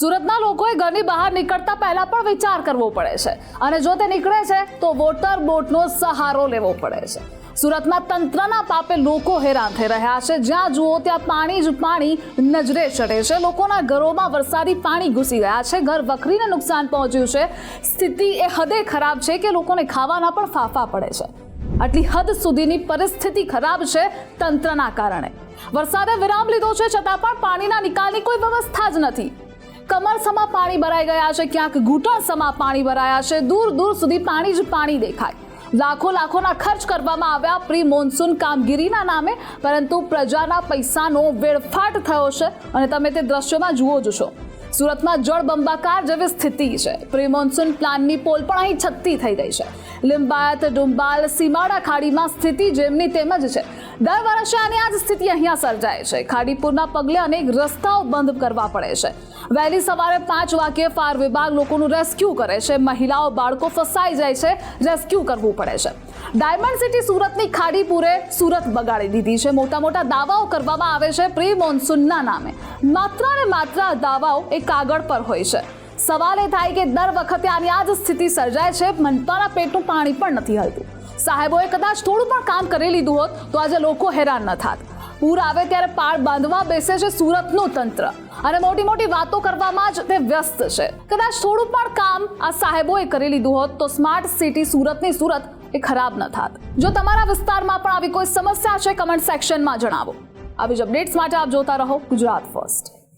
સુરતના લોકોએ ઘરની બહાર નીકળતા પહેલા પણ વિચાર કરવો પડે છે. અને જો તે નીકળે છે, તો વોટર બોટનો સહારો લેવો પડે છે. સુરતમાં તંત્રના પાપે લોકો હેરાન થઈ રહ્યા છે. જ્યાં જુઓ ત્યાં પાણી જ પાણી નજરે ચડે છે. લોકોના ઘરોમાં વરસાદી પાણી ઘૂસી ગયા છે. ઘર વખરીને નુકસાન પહોંચ્યું છે. સ્થિતિ એ હદે ખરાબ છે કે લોકોને ખાવાના પણ ફાફા પડે છે. આટલી હદ સુધીની પરિસ્થિતિ ખરાબ છે તંત્રના કારણે. વરસાદે વિરામ લીધો છે, છતાં પણ પાણીના નિકાલની કોઈ વ્યવસ્થા જ નથી. કમરસમાં પાણી ભરાઈ ગયા છે, ક્યાંક ઘૂંટણસમાં પાણી ભરાયા છે, દૂર દૂર સુધી પાણી જ પાણી દેખાય. લાખો લાખોના ખર્ચ કરવામાં આવ્યા પ્રી મોન્સૂન કામગીરીના નામે, પરંતુ પ્રજાના પૈસાનો વેડફાટ થયો છે અને તમે તે દ્રશ્યોમાં જુઓ જ છો. સુરતમાં જળ બંબાકાર જેવી સ્થિતિ છે. પ્રી મોન્સૂન પ્લાનની પોલ પણ અહીં છત્તી થઈ ગઈ છે. લિંબાયત, ડુંબાલ, સીમાડા ખાડીમાં સ્થિતિ જેમની તેમ જ છે. દર વર્ષે આની આ સ્થિતિ અહીંયા સર્જાય છે. ખાડીપુરના પગલે અનેક રસ્તાઓ બંધ કરવા પડે છે. વહેલી સવારે પાંચ વાગ્યે ફાયર વિભાગ લોકોનું રેસ્ક્યુ કરે છે. મહિલાઓ, બાળકો ફસાઈ જાય છે. રેસ્ક્યુ કરવું પડે છે. ડાયમંડ સિટી સુરતની ખાડીપુરે સુરત બગાડી દીધી છે. મોટા મોટા દાવાઓ કરવામાં આવે છે પ્રી મોન્સૂનના નામે. માત્ર ને માત્ર દાવાઓ એ કાગળ પર હોય છે. સવાલ એ થાય કે દર વખતે આની આ જ સ્થિતિ સર્જાય છે. મનપાના પેટનું પાણી પણ નથી હલતું. સાહેબોએ કદાચ થોડું પણ કામ કરી લીધું હોત તો આજે લોકો હેરાન ન થાત. પૂર આવે ત્યારે પાળ બાંધવા બેસે છે સુરતનું તંત્ર. અને મોટી મોટી વાતો કરવામાં જ તે વ્યસ્ત છે. કદાચ થોડું પણ કામ આ સાહેબોએ કરી લીધું હોત તો સ્માર્ટ સિટી સુરતની સુરત એ ખરાબ ન થાત. જો તમારા વિસ્તારમાં પણ આવી કોઈ સમસ્યા છે, કમેન્ટ સેક્શનમાં જણાવો. આવી જ અપડેટ્સ માટે આપ જોતા રહો ગુજરાત ફર્સ્ટ.